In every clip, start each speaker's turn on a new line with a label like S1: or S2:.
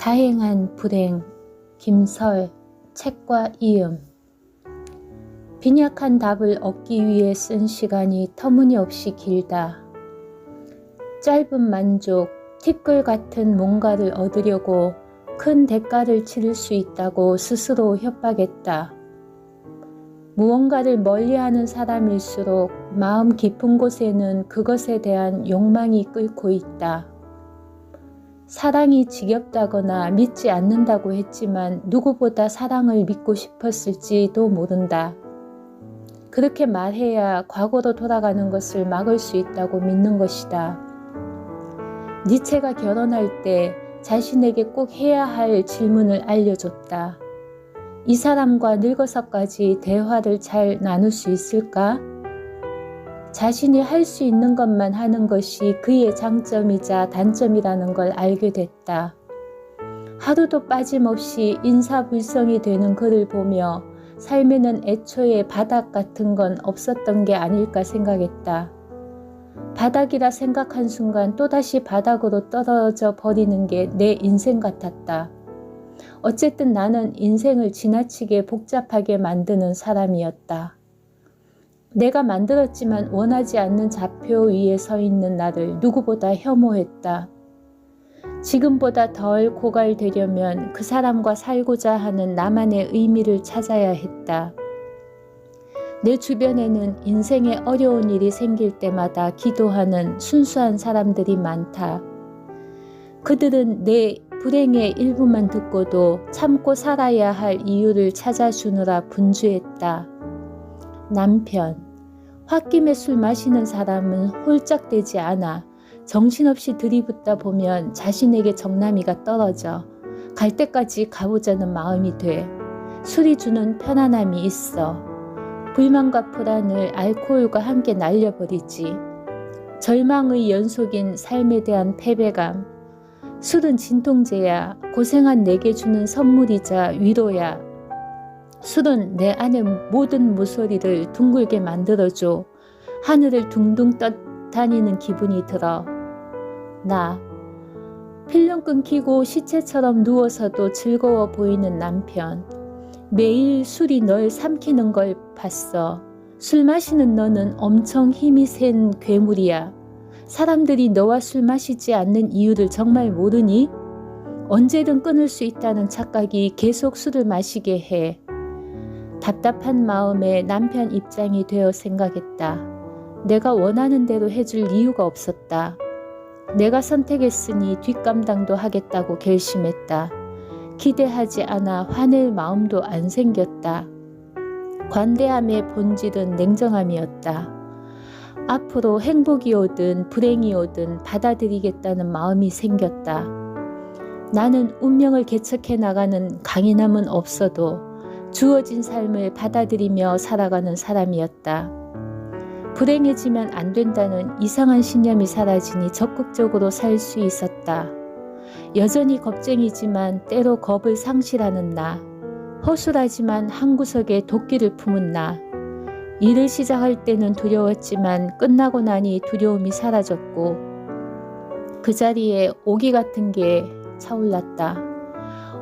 S1: 다행한 불행 김설 책과 이음 빈약한 답을 얻기 위해 쓴 시간이 터무니없이 길다. 짧은 만족, 티끌 같은 뭔가를 얻으려고 큰 대가를 치를 수 있다고 스스로 협박했다. 무언가를 멀리하는 사람일수록 마음 깊은 곳에는 그것에 대한 욕망이 끓고 있다. 사랑이 지겹다거나 믿지 않는다고 했지만 누구보다 사랑을 믿고 싶었을지도 모른다. 그렇게 말해야 과거로 돌아가는 것을 막을 수 있다고 믿는 것이다. 니체가 결혼할 때 자신에게 꼭 해야 할 질문을 알려줬다. 이 사람과 늙어서까지 대화를 잘 나눌 수 있을까? 자신이 할 수 있는 것만 하는 것이 그의 장점이자 단점이라는 걸 알게 됐다. 하루도 빠짐없이 인사불성이 되는 그를 보며 삶에는 애초에 바닥 같은 건 없었던 게 아닐까 생각했다. 바닥이라 생각한 순간 또다시 바닥으로 떨어져 버리는 게 내 인생 같았다. 어쨌든 나는 인생을 지나치게 복잡하게 만드는 사람이었다. 내가 만들었지만 원하지 않는 좌표 위에 서 있는 나를 누구보다 혐오했다. 지금보다 덜 고갈되려면 그 사람과 살고자 하는 나만의 의미를 찾아야 했다. 내 주변에는 인생에 어려운 일이 생길 때마다 기도하는 순수한 사람들이 많다. 그들은 내 불행의 일부만 듣고도 참고 살아야 할 이유를 찾아주느라 분주했다. 남편. 홧김에 술 마시는 사람은 홀짝되지 않아. 정신없이 들이붓다 보면 자신에게 정남이가 떨어져. 갈 때까지 가보자는 마음이 돼. 술이 주는 편안함이 있어. 불만과 불안을 알코올과 함께 날려버리지. 절망의 연속인 삶에 대한 패배감. 술은 진통제야. 고생한 내게 주는 선물이자 위로야. 술은 내 안의 모든 모서리를 둥글게 만들어줘. 하늘을 둥둥 떠다니는 기분이 들어. 나. 필름 끊기고 시체처럼 누워서도 즐거워 보이는 남편. 매일 술이 널 삼키는 걸 봤어. 술 마시는 너는 엄청 힘이 센 괴물이야. 사람들이 너와 술 마시지 않는 이유를 정말 모르니? 언제든 끊을 수 있다는 착각이 계속 술을 마시게 해. 답답한 마음에 남편 입장이 되어 생각했다. 내가 원하는 대로 해줄 이유가 없었다. 내가 선택했으니 뒷감당도 하겠다고 결심했다. 기대하지 않아 화낼 마음도 안 생겼다. 관대함의 본질은 냉정함이었다. 앞으로 행복이 오든 불행이 오든 받아들이겠다는 마음이 생겼다. 나는 운명을 개척해 나가는 강인함은 없어도 주어진 삶을 받아들이며 살아가는 사람이었다. 불행해지면 안 된다는 이상한 신념이 사라지니 적극적으로 살 수 있었다. 여전히 겁쟁이지만 때로 겁을 상실하는 나. 허술하지만 한 구석에 도끼를 품은 나. 일을 시작할 때는 두려웠지만 끝나고 나니 두려움이 사라졌고 그 자리에 오기 같은 게 차올랐다.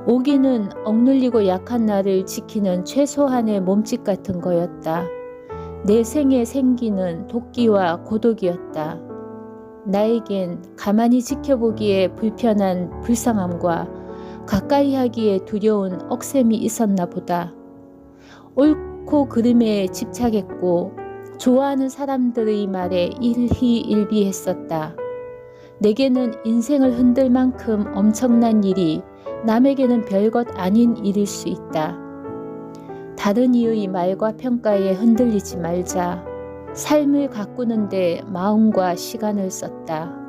S1: 오기는 억눌리고 약한 나를 지키는 최소한의 몸짓 같은 거였다. 내 생에 생기는 도끼와 고독이었다. 나에겐 가만히 지켜보기에 불편한 불쌍함과 가까이 하기에 두려운 억셈이 있었나 보다. 옳고 그름에 집착했고 좋아하는 사람들의 말에 일희일비했었다. 내게는 인생을 흔들 만큼 엄청난 일이 남에게는 별것 아닌 일일 수 있다. 다른 이의 말과 평가에 흔들리지 말자. 삶을 가꾸는데 마음과 시간을 썼다.